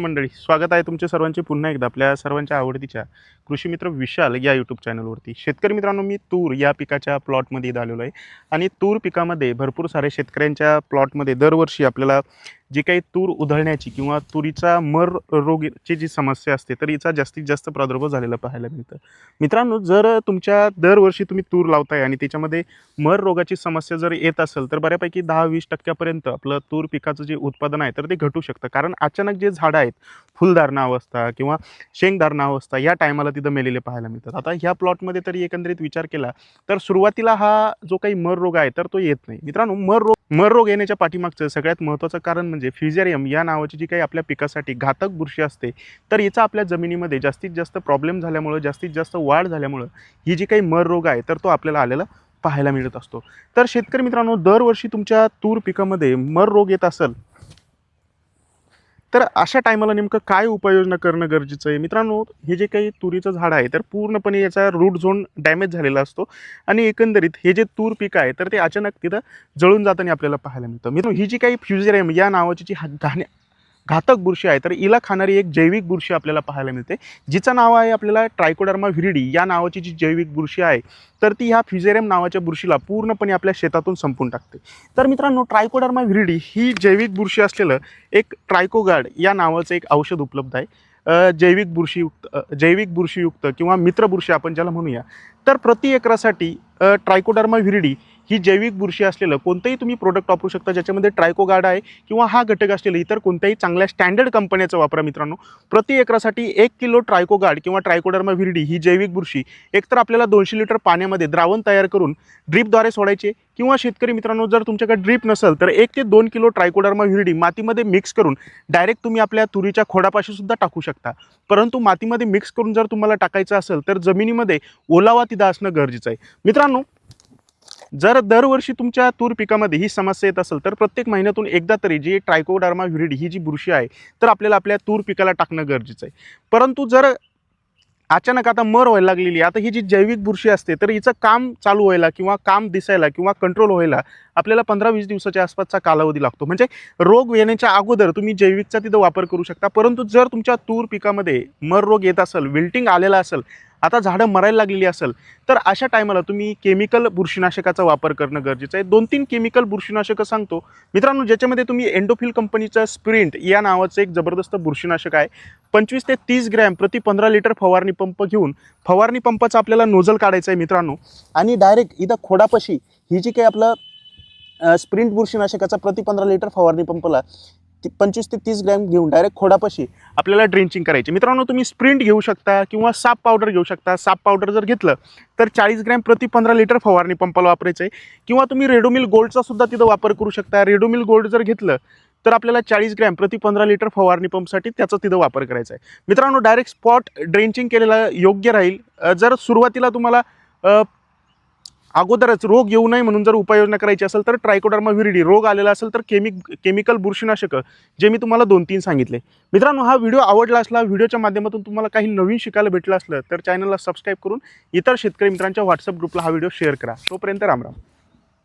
मंडळी स्वागत आहे तुमच्या सर्वांचे पुन्हा एकदा आपल्या सर्वांच्या आवडतीच्या कृषी मित्र विशाल या यूट्यूब चॅनलवरती शेतकरी मित्रांनो मी तूर या पिकाच्या प्लॉटमध्ये इथं आलेलो आहे. आणि तूर पिकामध्ये भरपूर सारे शेतकऱ्यांच्या प्लॉटमध्ये दरवर्षी आपल्याला जी काही तूर उधळण्याची किंवा तुरीचा मर रोगीची जी समस्या असते तर हिचा जास्तीत जास्त प्रादुर्भाव झालेला पाहायला मिळतं. मित्रांनो जर तुमच्या दरवर्षी तुम्ही तूर लावताय आणि त्याच्यामध्ये मर रोगाची समस्या जर येत असेल तर बऱ्यापैकी दहा वीस टक्क्यापर्यंत आपलं तूर पिकाचं जे उत्पादन आहे तर ते घटू शकतं. कारण अचानक जे झाडं आहेत फुलधारणा अवस्था किंवा शेंगधारणा अवस्था या टायमाला तिथं मेलेले पाहायला मिळतात. आता ह्या प्लॉटमध्ये तरी एकंदरीत विचार केला तर सुरुवातीला हा जो काही मर रोग आहे तर तो येत नाही. मित्रांनो मर रोग मर रोग येण्याच्या पाठीमागचं सगळ्यात महत्त्वाचं कारण म्हणजे म्हणजे फ्युजेरियम या नावाची जी काही आपल्या पिकासाठी घातक बुरशी असते तर याचा आपल्या जमिनीमध्ये जास्तीत जास्त प्रॉब्लेम झाल्यामुळं जास्तीत जास्त वाढ झाल्यामुळं ही जी काही मर रोग आहे तर तो आपल्याला आलेला पाहायला मिळत असतो. तर शेतकरी मित्रांनो दरवर्षी तुमच्या तूर पिकामध्ये मर रोग येत असेल तर अशा टायमाला नेमकं काय उपाययोजना करणं गरजेचं आहे? मित्रांनो हे जे काही तुरीचं झाड आहे तर पूर्णपणे याचा रूट झोन डॅमेज झालेला असतो आणि एकंदरीत हे जे तूर पीक आहे तर ते अचानक तिथं जळून जाताना आपल्याला पाहायला मिळतं. मित्रांनो ही जी काही फ्युजेरियम या नावाची जी हा- घाण्या घातक बुरशी आहे. तर इला खाणारी एक जैविक बुरशी आपल्याला पाहायला मिळते. जिचं नाव आहे आपल्याला ट्रायकोडर्मा व्हिरिडी या नावाची जी जैविक बुरशी आहे तर ती ह्या फ्युजेरियम नावाच्या बुरशीला पूर्णपणे आपल्या शेतातून संपून टाकते. तर मित्रांनो ट्रायकोडर्मा व्हिरिडी ही जैविक बुरशी असलेलं एक ट्रायकोगार्ड या नावाचं एक औषध उपलब्ध आहे. जैविक बुरशीयुक्त जैविक बुरशीयुक्त किंवा मित्र बुरशी आपण ज्याला म्हणूया. तर प्रति एकरासाठी ट्रायकोडर्मा व्हिरिडी ही जैविक बुरशी असलेलं कोणतंही तुम्ही प्रोडक्ट वापरू शकता ज्याच्यामध्ये ट्रायकोगार्ड आहे किंवा हा घटक असलेलं इतर कोणत्याही चांगल्या स्टँडर्ड कंपन्याचा वापरा मित्रांनो. प्रति एकरासाठी एक किलो ट्रायकोगार्ड किंवा ट्रायकोडर्मा व्हिरिडी ही जैविक बुरशी एकतर आपल्याला दोनशे लिटर पाण्यामध्ये द्रावण तयार करून ड्रीपद्वारे सोडायचे किंवा शेतकरी मित्रांनो जर तुमच्याकडे ड्रीप नसेल तर एक ते दोन किलो ट्रायकोडर्मा व्हिरिडी मातीमध्ये मिक्स करून डायरेक्ट तुम्ही आपल्या तुरीच्या खोडापाशी सुद्धा टाकू शकता. परंतु मातीमध्ये मिक्स करून जर तुम्हाला टाकायचं असेल तर जमिनीमध्ये ओलावा तिथं असणं गरजेचं आहे. मित्रांनो जर दरवर्षी तुमच्या तूर पिकामध्ये ही समस्या येत असेल तर प्रत्येक महिन्यातून एकदा तरी जी ट्रायकोडार्मा व्हिरिडी ही जी बुरशी आहे तर आपल्याला आपल्या तूर पिकाला टाकणं गरजेचं आहे. परंतु जर अचानक आता मर व्हायला लागलेली आता ही जी जैविक बुरशी असते तर हिचं काम चालू व्हायला किंवा काम दिसायला किंवा कंट्रोल व्हायला आपल्याला पंधरा वीस दिवसाच्या आसपासचा कालावधी लागतो. म्हणजे रोग येण्याच्या अगोदर तुम्ही जैविकचा तिथं वापर करू शकता. परंतु जर तुमच्या तूर पिकामध्ये मर रोग येत असेल विल्टिंग आलेला असेल आता झाडं मरायला लागलेली असेल तर अशा टायमाला तुम्ही केमिकल बुरशीनाशकाचा वापर करणं गरजेचं आहे. दोन तीन केमिकल बुरशीनाशकं सांगतो. मित्रांनो ज्याच्यामध्ये तुम्ही एंडोफिल कंपनीचं स्प्रिंट या नावाचं एक जबरदस्त बुरशीनाशक आहे. पंचवीस ते तीस ग्रॅम प्रति पंधरा लिटर फवारणी पंप घेऊन फवारणी पंपाचा आपल्याला नोझल काढायचा आहे मित्रांनो. आणि डायरेक्ट इथं खोडापाशी ही जी काही आपलं स्प्रिंट बुरशीनाशकाचा प्रति पंधरा लिटर फवारणी पंपला ती पंचवीस ते तीस ग्रॅम घेऊन डायरेक्ट खोडापाशी आपल्याला ड्रेंचिंग करायची. मित्रांनो तुम्ही स्प्रिंट घेऊ शकता किंवा साप पावडर घेऊ शकता. साप पावडर जर घेतलं तर चाळीस ग्रॅम प्रति पंधरा लिटर फवारणी पंपाला वापरायचं आहे. किंवा तुम्ही रेडोमिल गोल्डचा सुद्धा तिथं वापर करू शकता. रेडोमिल गोल्ड जर घेतलं तर आपल्याला चाळीस ग्रॅम प्रति पंधरा लिटर फवारणी पंपसाठी त्याचा तिथं वापर करायचा आहे. मित्रांनो डायरेक्ट स्पॉट ड्रेंचिंग केलेला योग्य राहील. जर सुरुवातीला तुम्हाला अगोदरच रोग येऊ नये म्हणून जर उपाययोजना करायची असेल तर ट्रायकोडर्मा व्हिरिडी रोग आलेला असेल तर केमिक केमिकल बुरशीनाशकं जे मी तुम्हाला दोन तीन सांगितले. मित्रांनो हा व्हिडिओ आवडला असला व्हिडिओच्या माध्यमातून तुम्हाला काही नवीन शिकायला भेटलं असलं तर चॅनलला सबस्क्राईब करून इतर शेतकरी मित्रांच्या व्हॉट्सअप ग्रुपला हा व्हिडिओ शेअर करा. तोपर्यंत रामराम